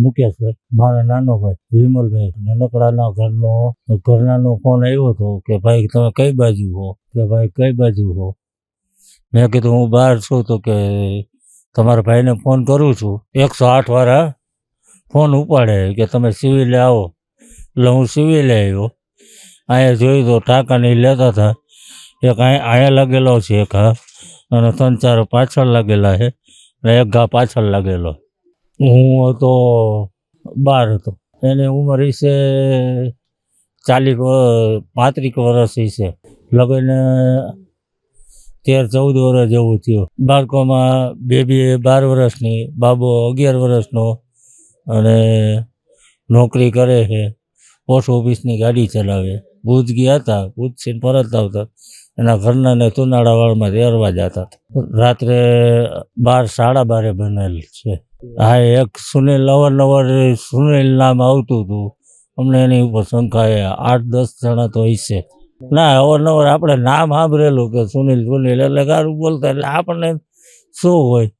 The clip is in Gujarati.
મુકેશભાઈ મારા નાનો ભાઈ, વિમલભાઈ, નાનકડાના ઘરનો, ઘરનાનો ફોન આવ્યો હતો કે, ભાઈ, તમે કઈ બાજુ હો? કે, ભાઈ, કઈ બાજુ હો? મેં કીધું, હું બહાર છું તો કે, તમારા ભાઈને ફોન કરું છું. એકસો આઠ વાળા ફોન ઉપાડે કે, તમે સિવિલે આવો. એટલે હું સિવિલે આવ્યો. અહીંયા જોયું તો નહીં લેતા હતા. એક અહીંયા લાગેલો છે એક, હા. અને ત્રણ ચાર પાછળ લાગેલા છે. અને એક ઘા પાછળ લાગેલો. હું હતો બાર હતો. એની ઉંમર હશે ચાલીસ પાંત્રીસ વર્ષ હશે લગ્ન તેર ચૌદ વર્ષ જેવું થયું. બાળકોમાં બેબી બાર વર્ષની, બાબો અગિયાર વર્ષનો અને નોકરી કરે છે. પોસ્ટ ઓફિસની ગાડી ચલાવે. ભુજ ગયા હતા. ભુજથી પરત આવતા. એના ઘરનાને તુનાળાવાળમાં રેરવા જતા રાત્રે બાર, સાડા બારે બનેલ છે. હા એક સુનિલ, અવારનવાર સુનિલ નામ આવતું હતું. અમને એની ઉપર શંકા એ આઠ, દસ જણા તો હશે. ના, અવારનવાર આપણે નામ સાંભળેલું કે સુનિલ સુનિલ, એટલે ગારું બોલતા, એટલે આપણને શું હોય?